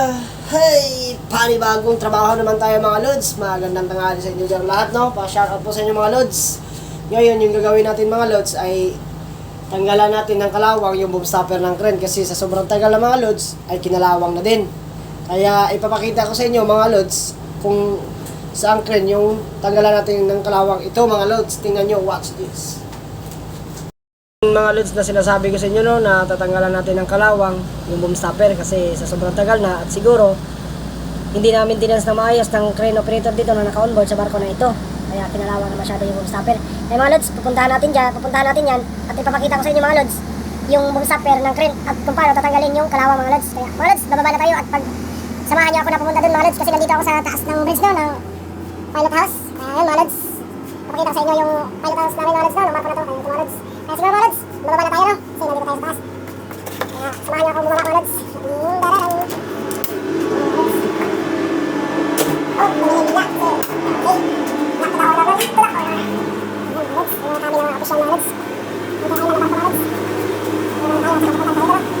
Hey, panibagong trabaho naman tayo mga lods. Magandang tanghali sa inyo dyan lahat, no? Pa-shout out po sa inyo mga lods. Ngayon, yung gagawin natin mga lods ay tanggalan natin ng kalawang yung boom stopper ng crane kasi sa sobrang tagal ng mga lods ay kinalawang na din. Kaya ipapakita ko sa inyo mga lods kung saan crane yung tanggalan natin ng kalawang. Ito mga lods, tingnan nyo, watch this. Yung mga lods na sinasabi ko sa inyo no, na tatanggalan natin ng kalawang, yung boom stopper kasi sa sobrang tagal na at siguro hindi namin tinans na maayos ng crane operator dito na naka-onboard sa barko na ito. Kaya kinalawang na masyado yung boom stopper. Eh mga lods, pupuntahan natin dyan, pupuntahan natin yan at ipapakita ko sa inyo mga lods yung boom stopper ng crane at kung paano tatanggalin yung kalawang mga lods. Kaya mga lods, bababa na tayo at pag samahan niyo ako na pumunta dun mga lods kasi nandito ako sa taas ng bridge no, ng pilot house. Ayan mga lods, Papakita ko sa inyo yung pilot house namin mga lods no, barko na to. Ito mga lods. Siguro mga lods, bababa na tayo no, kasi nandito tayo sa taas. Kaya samahan niyo ako bumaba mga lods. Mm, dararang. Oh, nanginginig na. Okay. Nakita ko na lods. Ito na. Ayan, lods. Ayan kami ng official mga lods. Ito tayo na mga lods. Ayan tayo, nakakapunta tayo no.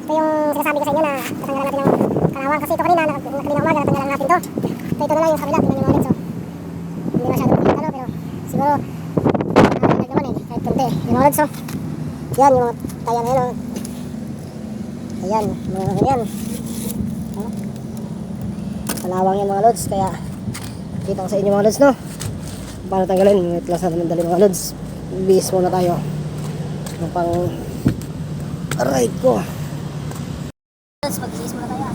Ito yung sinasabi ko sa inyo na tatanggalan natin ng kalawang kasi ito kanina, na- umaga natanggalan natin to. So ito na lang yung kabila, tingnan nyo lods, oh. Hindi masyado makikita pero siguro ah, naman eh, kahit kunti. Yung mga lods, oh. Yan, yung taya na yan, oh. Ayan, mga ganyan. Kalawang yan mga lods, kaya kita ko sa inyo mga lods, no? Paano tanggalin? Wait lang sa dali mga lods. Bihis muna tayo. Yung pang ride ko. Muna tayo.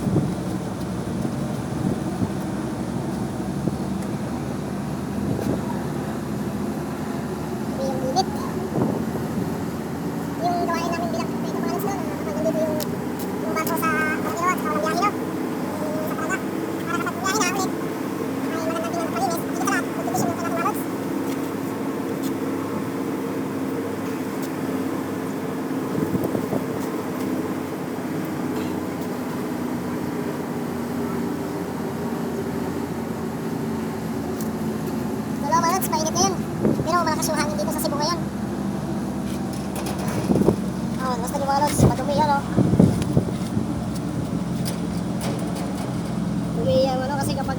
yung init. Yung gawain namin bilang dito mga lods, no? na Kapag nandito yung, yung barko sa Manila at sa walang biyahe, no? Yung sa Paraga. Para kapag biyahe na ulit, ay magandang pinagpalinis. Dito ka lang, magpipisin yung mga lods. Wala mga lods, mainit na yun. Hangin dito sa Cebu ngayon. Oh, basta yung mga lods, madumi yan, oh. Dumi yan, ano, kasi kapag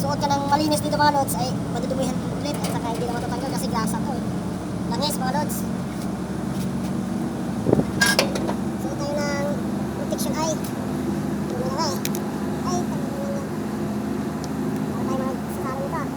suot ka ng malinis dito mga lods, ay madudumihan ulit at saka hindi na matatanggal kasi grasa to, eh. Langis, mga lods. Suot tayo ng protection eye. Dumi na nga, eh. Ay, tanggalin yan. Para tayo mga sasama nito, ah.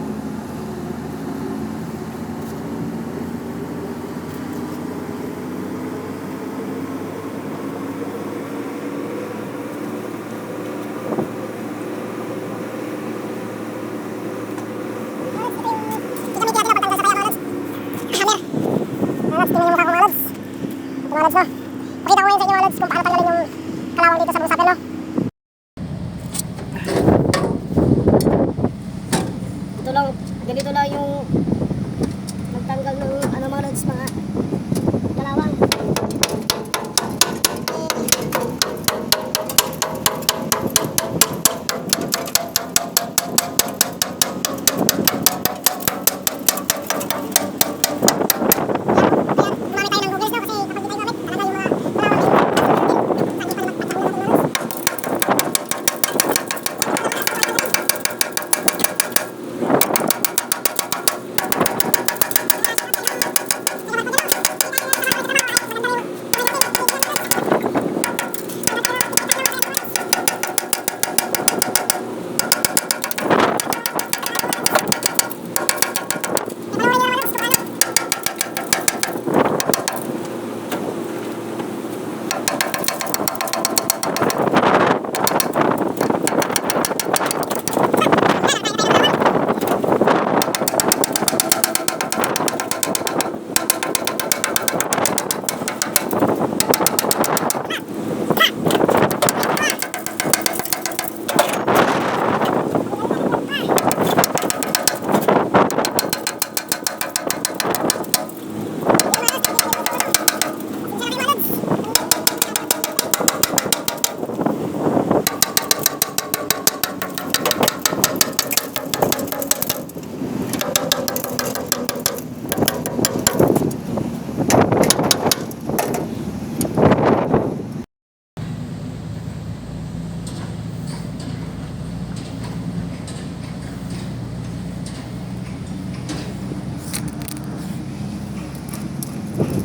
Pakita ko ngayon sa inyo mga lods kung paano tanggalin yung kalawang dito sa buong saddle, no? Ito lang, ganito lang yung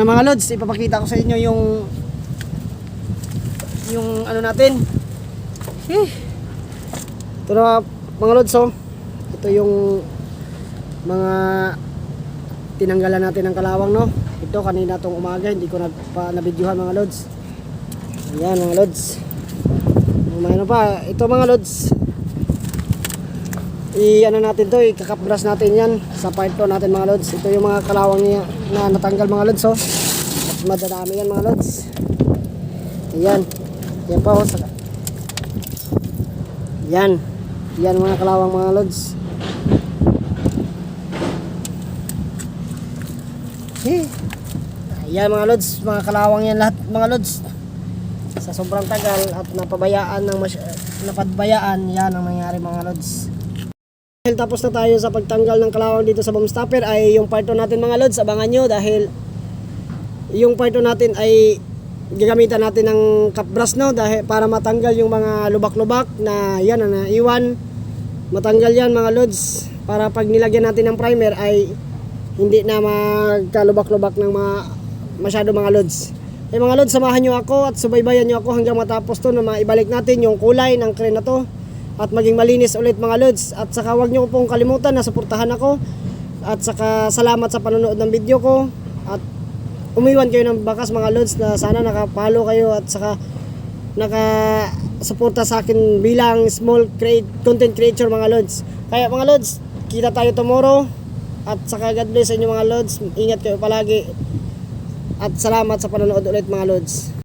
na mga lods, ipapakita ko sa inyo yung yung ano natin. Eh. Ito na mga lods oh. Ito yung mga tinanggalan natin ng kalawang no. Ito kanina tong umaga, hindi ko na pa nabidyohan mga lods. Ayan mga lods. May ano pa, ito mga lods. I ano natin to, ikakapbras natin yan sa part 2 natin mga lods. Ito yung mga kalawang niya na natanggal mga lods oh. At madadami yan mga lods. Ayan. Yan pa oh. Yan. Yan mga kalawang mga lods. Eh. Ayan mga lods, mga kalawang yan lahat mga lods. Sa sobrang tagal at napabayaan ng mas napadbayaan, yan ang nangyari mga lods. Dahil tapos na tayo sa pagtanggal ng kalawang dito sa bomb stopper ay yung part 2 natin mga lods, abangan nyo dahil yung part 2 natin ay gagamitan natin ng kapbras no? Dahil para matanggal yung mga lubak-lubak na yan na naiwan. Matanggal yan mga lods. Para pag nilagyan natin ng primer ay hindi na magkalubak-lubak ng mga masyado mga lods. Eh mga lods samahan nyo ako at subaybayan nyo ako hanggang matapos to na maibalik natin yung kulay ng crane na to at maging malinis ulit mga lods. At saka huwag nyo pong kalimutan na suportahan ako. At saka salamat sa panonood ng video ko. At umiwan kayo ng bakas mga lods na sana nakapalo kayo at saka naka suporta sa akin bilang small create, content creator mga lods. Kaya mga lods kita tayo tomorrow. At saka God bless sa inyo mga lods. Ingat kayo palagi. At salamat sa panonood ulit mga lods